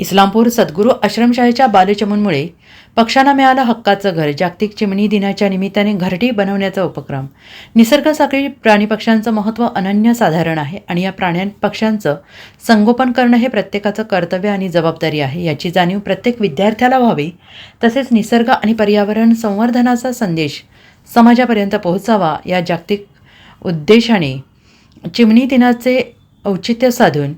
इस्लामपूर सद्गुरू आश्रमशाळेच्या बालचमनमुळे पक्षांना मिळालं हक्काचं घर जागतिक चिमणी दिनाच्या निमित्ताने घरटी बनवण्याचा उपक्रम. निसर्ग साखळी प्राणी पक्ष्यांचं महत्त्व अनन्यसाधारण आहे आणि या प्राण्यां पक्ष्यांचं संगोपन करणं हे प्रत्येकाचं कर्तव्य आणि जबाबदारी आहे. याची जाणीव प्रत्येक विद्यार्थ्याला व्हावी तसेच निसर्ग आणि पर्यावरण संवर्धनाचा संदेश समाजापर्यंत पोहोचावा या जागतिक उद्देशाने चिमणी दिनाचे औचित्य साधून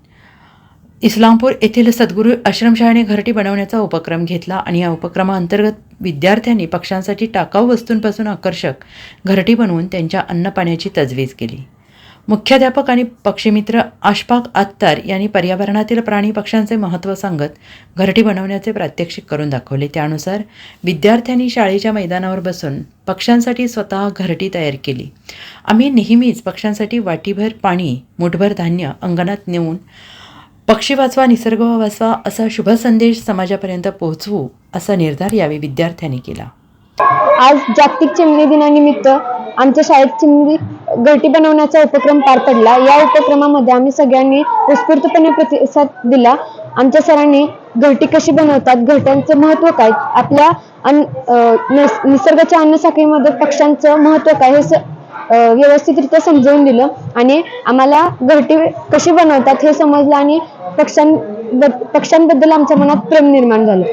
इस्लामपूर येथील सद्गुरू आश्रमशाळेने घरटी बनवण्याचा उपक्रम घेतला आणि या उपक्रमाअंतर्गत विद्यार्थ्यांनी पक्ष्यांसाठी टाकाऊ वस्तूंपासून आकर्षक घरटी बनवून त्यांच्या अन्नपाण्याची तजवीज केली. मुख्याध्यापक आणि पक्षीमित्र आशपाक अत्तार यांनी पर्यावरणातील प्राणी पक्ष्यांचे महत्त्व सांगत घरटी बनवण्याचे प्रात्यक्षिक करून दाखवले. त्यानुसार विद्यार्थ्यांनी शाळेच्या मैदानावर बसून पक्ष्यांसाठी स्वतः घरटी तयार केली. आम्ही नेहमीच पक्ष्यांसाठी वाटीभर पाणी मुठभर धान्य अंगणात नेऊन पक्षी वाचवा निसर्ग वाचवा असा शुभ संदेश समाजापर्यंत पोहोचवू असा निर्धार यावेळी विद्यार्थ्यांनी केला. आज जागतिक चिमणी दिनानिमित्त आमच्या शाळेत चिमणी घरटी बनवण्याचा उपक्रम पार पडला. या उपक्रमामध्ये आम्ही सगळ्यांनी उत्स्फूर्तपणे प्रतिसाद दिला. आमच्या सरांनी घरटी कशी बनवतात घरट्यांचं महत्त्व काय आपल्या अं, निसर्गाच्या अन्न साखळीमध्ये पक्ष्यांचं महत्त्व काय हे व्यवस्थितरित्या समजावून दिलं आणि आम्हाला घरटी कशी बनवतात हे समजलं आणि पक्षां पक्षांबद्दल आमच्या मनात प्रेम निर्माण झालं.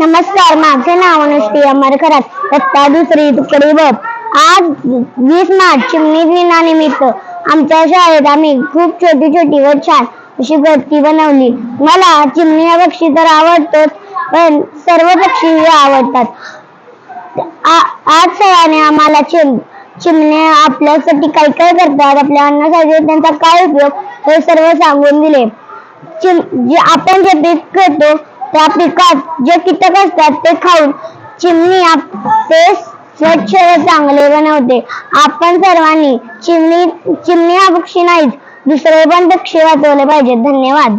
नमस्कार माझे नाव अनुष्ठी अमरकरात दत्ता दुसरी तुकडी बप आज वीस मार्च चिमणी दिनानिमित्त आमच्या शाळेत आम्ही खूप छोटी छोटी व छान अशी घरटी बनवली. मला चिमणी हा पक्षी तर आवडतोच पण सर्व पक्षी आवडतात. आज सराने आम्हाला चिम चिमण्या आपल्यासाठी काय काय करतात आपल्या अन्नासाठी त्यांचा काय उपयोग हे सर्व सांगून दिले. जे आपण जे पीक करतो त्या पिकात जे कीटक असतात ते खाऊन चिमणी ते स्वच्छ व चांगले बनवते. आपण सर्वांनी चिमणी चिमणी हा पक्षी नाहीच दुसरे पण पक्षी वाचवले पाहिजे धन्यवाद.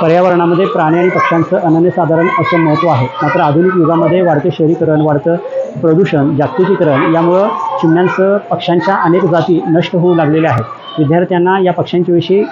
पर्यावरणामध्ये प्राणी आणि पक्ष्यांचं अनन्यसाधारण असं महत्त्व आहे. मात्र आधुनिक युगामध्ये वाढते शहरीकरण वाढतं प्रदूषण जागतिकीकरण यामुळं चिमण्यांसह पक्ष्यांच्या अनेक जाती नष्ट होऊ लागलेल्या आहेत. विद्यार्थ्यांना या पक्ष्यांच्याविषयी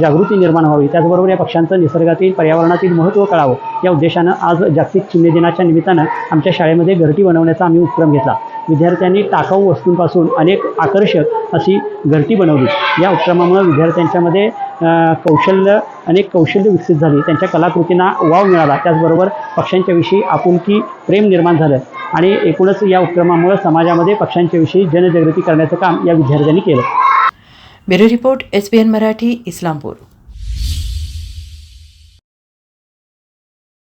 जागृती निर्माण व्हावी. त्याचबरोबर या पक्ष्यांचं निसर्गातील पर्यावरणातील महत्त्व कळावं. या उद्देशानं आज जागतिक चिमणी दिनाच्या निमित्तानं आमच्या शाळेमध्ये घरटी बनवण्याचा आम्ही उपक्रम घेतला. विद्यार्थ्यांनी टाकाऊ वस्तूंपासून अनेक आकर्षक अशी घरटी बनवली. या उपक्रमामुळे विद्यार्थ्यांच्यामध्ये कौशल्य अनेक कौशल्य विकसित झाली. त्यांच्या कलाकृतींना वाव मिळाला. त्याचबरोबर पक्ष्यांच्याविषयी आपुलकी प्रेम निर्माण झालं. आणि एकूणच या उपक्रमामुळे समाजामध्ये पक्ष्यांच्याविषयी जनजागृती करण्याचं काम या विद्यार्थ्यांनी केलं. Bureau report S B N Marathi Islampur.